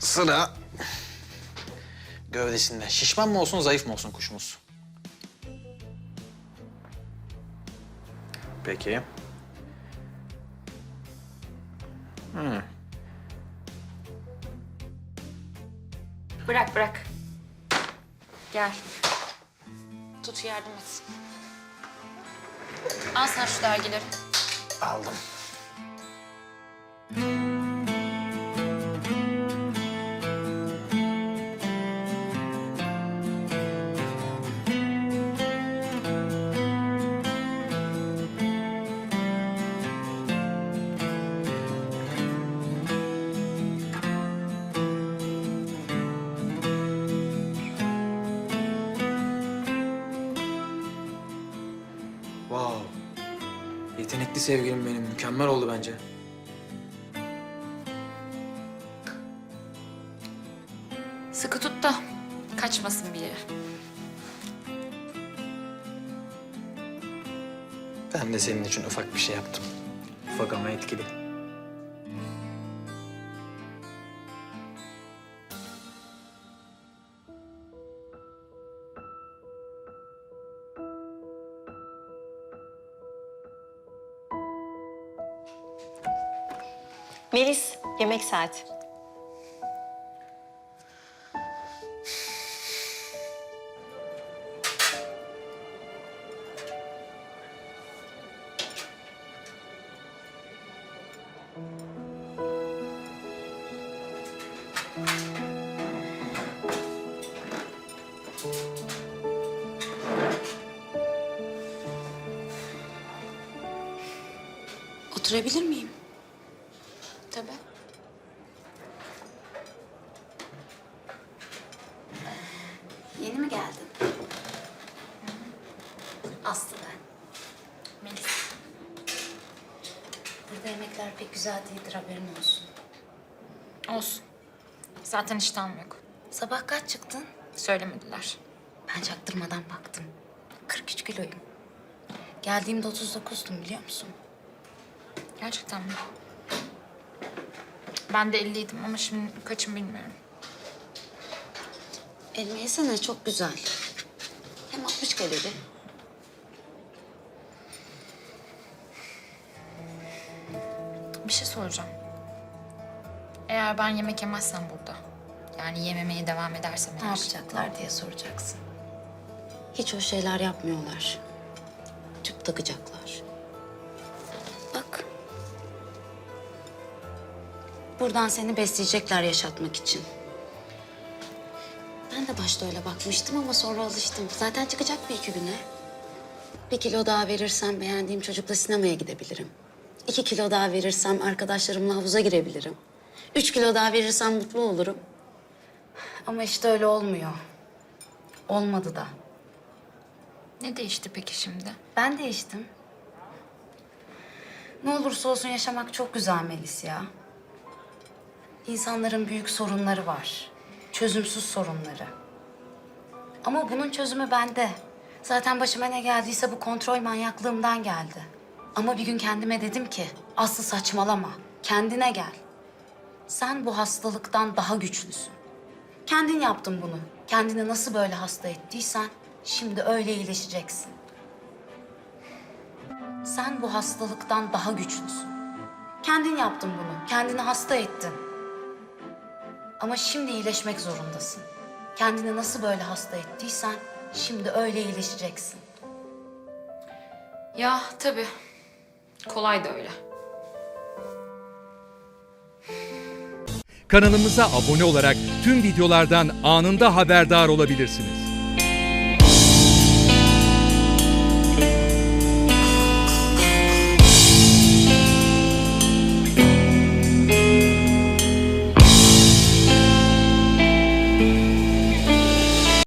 Sıra gövdesinde. Şişman mı olsun, zayıf mı olsun kuşumuz? Peki. Hmm. Bırak bırak. Gel. Tut yardım et. Al sen şu dergileri. Aldım. Yetenekli sevgilim benim. Mükemmel oldu bence. Sıkı tut da kaçmasın bir yere. Ben de senin için ufak bir şey yaptım. Ufak ama etkili. Melis, yemek saati. Oturabilir miyim? Tabii. Yeni mi geldin? Aslı ben. Melis. Burada yemekler pek güzel değildir haberin olsun. Olsun. Zaten iştahım yok. Sabah kaç çıktın? Söylemediler. Ben çaktırmadan baktım. 43 kiloyum. Geldiğimde 39'dum biliyor musun? Gerçekten mi? Ben de 50'ydim ama şimdi kaçım bilmiyorum. Elma yesene çok güzel. Hem 60 kalori. Bir şey soracağım. Eğer ben yemek yemezsem burada, yani yememeye devam edersem Ne eğer... yapacaklar diye soracaksın. Hiç o şeyler yapmıyorlar. Tüp takacaklar. Buradan seni besleyecekler yaşatmak için. Ben de başta öyle bakmıştım ama sonra alıştım. Zaten çıkacak bir iki güne. Bir kilo daha verirsem beğendiğim çocukla sinemaya gidebilirim. İki kilo daha verirsem arkadaşlarımla havuza girebilirim. Üç kilo daha verirsem mutlu olurum. Ama işte öyle olmuyor. Olmadı da. Ne değişti peki şimdi? Ben değiştim. Ne olursa olsun yaşamak çok güzel Melis ya. İnsanların büyük sorunları var. Çözümsüz sorunları. Ama bunun çözümü bende. Zaten başıma ne geldiyse bu kontrol manyaklığımdan geldi. Ama bir gün kendime dedim ki, Aslı saçmalama, kendine gel. Sen bu hastalıktan daha güçlüsün. Kendin yaptın bunu. Kendini nasıl böyle hasta ettiysen, şimdi öyle iyileşeceksin. Sen bu hastalıktan daha güçlüsün. Kendin yaptın bunu. Kendini hasta ettin. Ama şimdi iyileşmek zorundasın. Kendini nasıl böyle hasta ettiysen şimdi öyle iyileşeceksin. Ya tabii. Kolay da öyle. Kanalımıza abone olarak tüm videolardan anında haberdar olabilirsiniz.